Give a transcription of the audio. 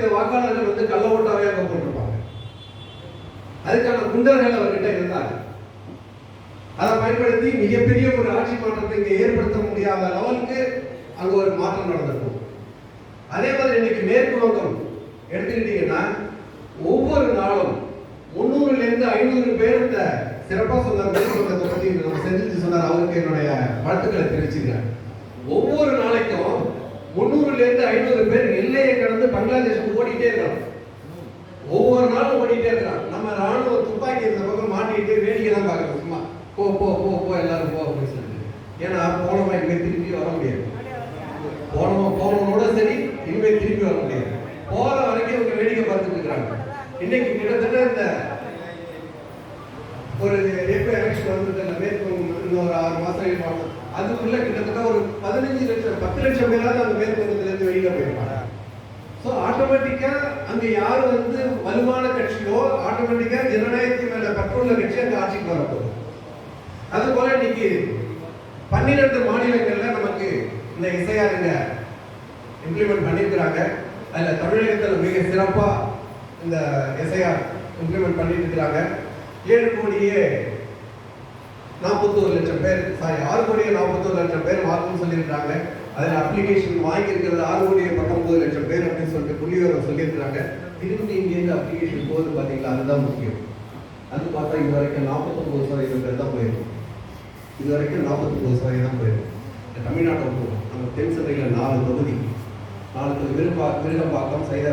சதவீத வாக்காளர்கள் வந்து கள்ள ஓட்டாவே அங்க போட்டிருப்பாங்க. அதுக்கான குண்டர்கள் அவர்கிட்ட இருந்தாங்க. அதை பயன்படுத்தி மிகப்பெரிய ஒரு ஆட்சி மாற்றத்தை இங்கே ஏற்படுத்த முடியாத லெவலுக்கு அங்க ஒரு மாற்றம் நடந்திருக்கும் அதே மாதிரி இன்னைக்கு மேற்கு வங்கம் எடுத்துக்கிட்டீங்கன்னா ஒவ்வொரு நாளும் முந்நூறுல இருந்து ஐநூறு பேர் இந்த சிறப்பா சொன்னார் மேற்கு வங்கத்தை பற்றி நம்ம செஞ்சு சொன்னார் அவருக்கு என்னுடைய வாழ்த்துக்களை தெரிவிச்சுக்கிறேன். ஒவ்வொரு நாளைக்கும் முந்நூறுல இருந்து ஐநூறு பேர் எல்லையை கடந்து பங்களாதேஷ் ஓடிட்டே இருக்காங்க. ஒவ்வொரு நாளும் ஓடிட்டே இருக்கிறான் நம்ம ராணுவ துப்பாக்கி இந்த பக்கம் மாட்டிட்டு வேடிக்கை தான் பார்க்கணும் சும்மா போ போ போ போ எல்லாரும் போ அப்படின்னு சொல்லிட்டு. ஏன்னா போனவன் இனிமே திருப்பி வர முடியாது. போனவன் போனவனோட சரி இனிமே திருப்பி வர முடியாது. போற வரைக்கும் இவங்க வேடிக்கை பார்த்துட்டு இருக்கிறாங்க இன்னைக்கு கிட்டத்தட்ட இந்த ஒரு எப்போ எலெக்ஷன் வந்துட்டு மேற்கு வங்கம் இன்னொரு ஆறு மாதம் ஏழு அதுக்குள்ள கிட்டத்தட்ட ஒரு பதினஞ்சு ஸோ ஆட்டோமேட்டிக்காக அங்கே யார் வந்து வலுவான கட்சியோ ஆட்டோமேட்டிக்காக ஜனநாயகத்தின் மேலே பற்றுள்ள கட்சி அங்கே ஆட்சிக்கு வரப்போகுது அது போல இன்னைக்கு பன்னிரெண்டு மாநிலங்களில் நமக்கு இந்த இசையாருங்க இம்ப்ளிமெண்ட் பண்ணியிருக்கிறாங்க அதில் தமிழகத்தில் மிக சிறப்பாக இந்த எஸ்ஐஆர் இம்ப்ளிமெண்ட் பண்ணிட்டு இருக்கிறாங்க. ஏழு கோடியே நாற்பத்தோரு லட்சம் பேர் சாரி ஆறு கோடியே நாற்பத்தோரு லட்சம் பேர் வாக்குன்னு சொல்லியிருக்காங்க அதில் அப்ளிகேஷன் வாங்கியிருக்கிறது ஆறு கோடியே பத்தொன்பது லட்சம் பேர். இருக்கிறாங்க திரும்பி இங்கேருந்து அப்ளிகேஷன் போகுது பார்த்தீங்களா? அதுதான் முக்கியம். அது பார்த்தா இது வரைக்கும் நாற்பத்தொம்பது சதவீதம் பேர் தான் போயிருக்கும். இது வரைக்கும் நாற்பத்தொம்பது சதவீதம் தான் போயிருக்கும். தமிழ்நாட்டில் தமிழ்நாட்டை போகும் நம்ம தென் சென்னையில் நாலு தொகுதி. நாலு தொகுதி. விருப்பா விருகம்பாக்கம் சைதா